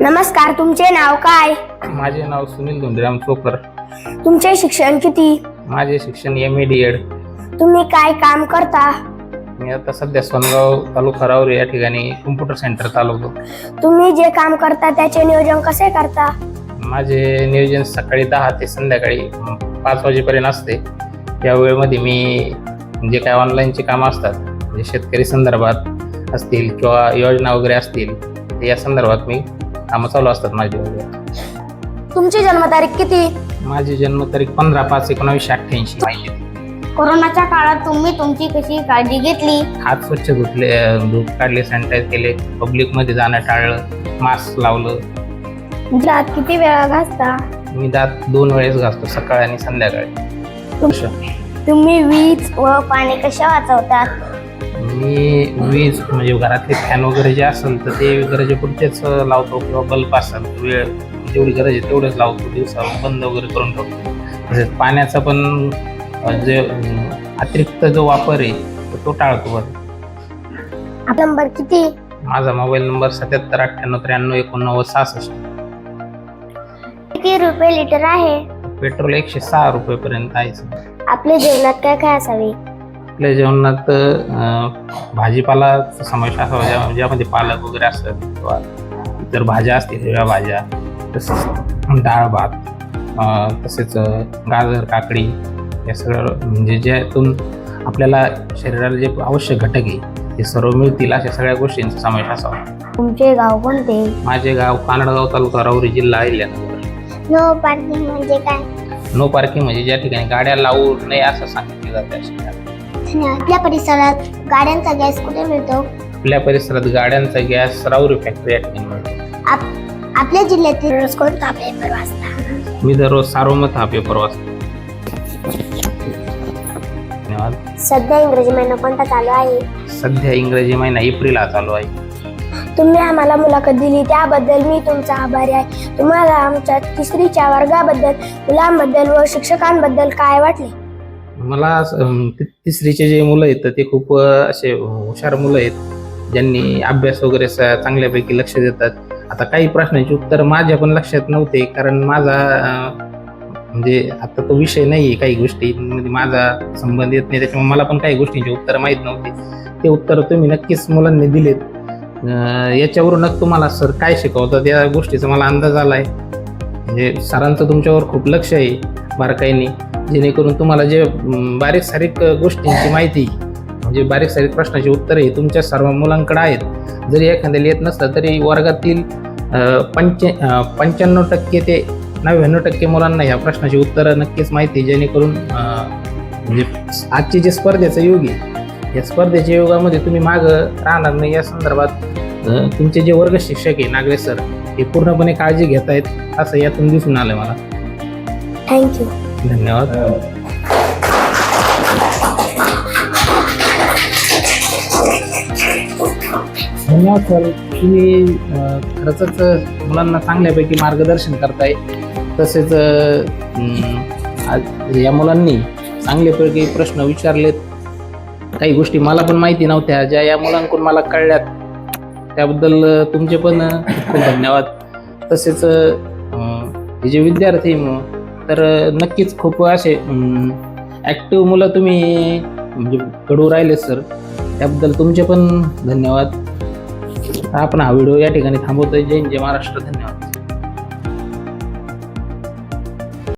नमस्कार तुमचे नाव काय? माझे नाव सुनील धोंडीराम चोकर तुमचे शिक्षण किती? माझे शिक्षण एम ए डी एड तुम्ही काय काम करता? मी आता सध्या सोनगाव तालुका रावरी या ठिकाणी कम्प्युटर सेंटर चालवतो तुम्ही जे काम करता त्याचे नियोजन कसे करता? माझे नियोजन सकाळी दहा ते संध्याकाळी पाच वाजेपर्यंत असते. या वेळेमध्ये मी जे काय ऑनलाईनचे कामं असतात म्हणजे शेतकरी संदर्भात असतील किंवा योजना वगैरे असतील या संदर्भात मी कामं चालू असतात माझी. तुमची जन्मतारीख किती? माझी जन्मतारीख पंधरा पाच एकोणावीसशे अठ्ठ्याऐंशी माहिती. कोरोनाच्या काळात तुम्ही तुमची कशी काळजी घेतली? हात स्वच्छ धुतले धूप काढले सॅनिटाईज केले पब्लिकमध्ये जाणं टाळलं मास्क लावलं. दात किती वेळा घासता? मी दात दोन वेळेस घासतो सकाळी आणि संध्याकाळी. तुम्ही वीज व पाणी कशा वाचवतात? मी वीज म्हणजे घरातले फॅन वगैरे जे असेल तर ते गरजेपुरतेच लावतो किंवा बल्ब असेल वेळ जेवढी गरज आहे तेवढंच लावतो दिवसा बंद वगैरे करून ठेवतो. तसेच पाण्याचा पण जे अतिरिक्त जो वापर आहे तर तो टाळतो बरं. आपला नंबर किती? माझा मोबाईल नंबर सत्याहत्तर अठ्ठ्याण्णव त्र्याण्णव एकोणनव्वद सहासष्ट. किती रुपये लिटर आहे? पेट्रोल एकशे सहा रुपयेपर्यंत आहे सध्या. आपल्या जेवणात काय काय असावे? आपल्या जेवणात अं, भाजीपालाचा समावेश असावा ज्या ज्यामध्ये पालक वगैरे असतात किंवा इतर भाज्या असतील हिरव्या भाज्या तसेच डाळ भात तसेच गाजर काकडी या सगळं म्हणजे ज्यातून आपल्याला शरीराला जे आवश्यक घटक आहे ते सर्व मिळतील अशा सगळ्या गोष्टींचा समावेश असावा. तुमचे गाव कोणते? माझे गाव कानडगाव तालुका राऊरी जिल्हा अहिल्यानगर. नो पार्किंग म्हणजे काय? नो पार्किंग म्हणजे ज्या ठिकाणी गाड्या लावू नये असं सांगितले जाते. आपल्या परिसरात गाड्यांचा गॅस कुठे मिळतो? आपल्या परिसरात गाड्यांचा गॅस राऊरी फॅक्टरी या ठिकाणी मिळतो. आपल्या जिल्ह्यातील रोज कोणता पेपर वाचता? मी दररोज सार्वमत हा पेपर वाचतो. सध्या इंग्रजी महिना कोणता चालू आहे? सध्या इंग्रजी महिना एप्रिल हा चालू आहे. तुम्ही आम्हाला मुलाखत दिली त्याबद्दल मी तुमचा आभारी आहे. तुम्हाला आमच्या तिसरीच्या वर्गाबद्दल मुलांबद्दल व शिक्षकांबद्दल काय वाटले? मला असं, तिसरीचे जे मुलं आहेत तर ते खूप असे हुशार मुलं आहेत. ज्यांनी अभ्यास वगैरे स- चांगल्यापैकी लक्ष देतात. आता काही प्रश्नांची उत्तर माझ्या पण लक्षात नव्हते कारण माझा म्हणजे आता तो विषय नाही आहे काही गोष्टी. म्हणजे माझा संबंध येत नाही त्याच्यामुळे मला पण काही गोष्टींची उत्तर माहीत नव्हती. ते उत्तर तुम्ही नक्कीच मुलांनी दिलेत. याच्यावरूनच तुम्हाला सर काय शिकवतात या गोष्टीचा मला अंदाज आला आहे म्हणजे सरांचं तुमच्यावर खूप लक्ष आहे बारकाईने. जेणेकरून तुम्हाला जे बारीक सारीक गोष्टींची माहिती म्हणजे बारीक सारीक प्रश्नाची उत्तरे तुमच्या सर्व मुलांकडे आहेत. जरी एखाद्याला येत नसलं तरी वर्गातील पंच्या पंच्याण्णव टक्के ते नव्याण्णव टक्के मुलांना ह्या प्रश्नाची उत्तरं नक्कीच माहिती जेणेकरून म्हणजे आजचे जे स्पर्धेचं युग आहे या स्पर्धेच्या युगामध्ये तुम्ही मागं राहणार नाही. या संदर्भात तुमचे जे वर्ग शिक्षक आहे नागरे सर हे पूर्णपणे काळजी घेत आहेत असं यातून दिसून आलं मला. थँक्यू धन्यवाद. धन्यवाद सर. तुम्ही खरंच मुलांना चांगल्यापैकी मार्गदर्शन करताय. तसेच आज या मुलांनी चांगल्यापैकी प्रश्न विचारलेत. काही गोष्टी मला पण माहिती नव्हत्या. ज्या या मुलांकडून मला कळल्यात त्याबद्दल तुमचे पण खूप धन्यवाद. तसेच हे जे विद्यार्थी मग, तर नक्कीच खूप असे ॲक्टिव्ह मुलं तुम्ही म्हणजे घडू राहिले सर त्याबद्दल तुमचे पण धन्यवाद. आपण हा व्हिडिओ या ठिकाणी थांबवतोय. जय जय महाराष्ट्र. धन्यवाद.